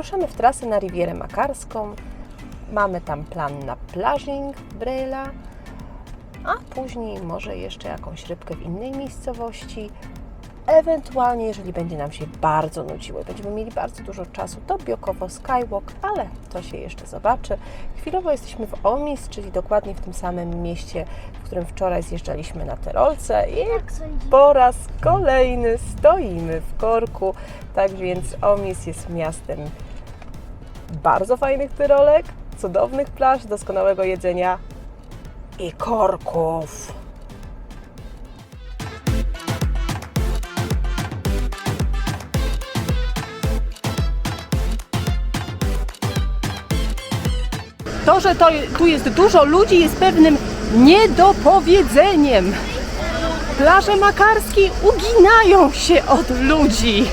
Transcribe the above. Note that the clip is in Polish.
Ruszamy w trasę na Rivierę Makarską. Mamy tam plan na plażing Brela, a później może jeszcze jakąś rybkę w innej miejscowości. Ewentualnie, jeżeli będzie nam się bardzo nudziło będziemy mieli bardzo dużo czasu, to Biokowo Skywalk, ale to się jeszcze zobaczy. Chwilowo jesteśmy w Omis, czyli dokładnie w tym samym mieście, w którym wczoraj zjeżdżaliśmy na Terolce i sądzisz? po raz kolejny stoimy w korku. Tak więc Omis jest miastem bardzo fajnych tyrolek, cudownych plaż, doskonałego jedzenia i korków. To, że to, tu jest dużo ludzi, jest pewnym niedopowiedzeniem. Plaże Makarskiej uginają się od ludzi.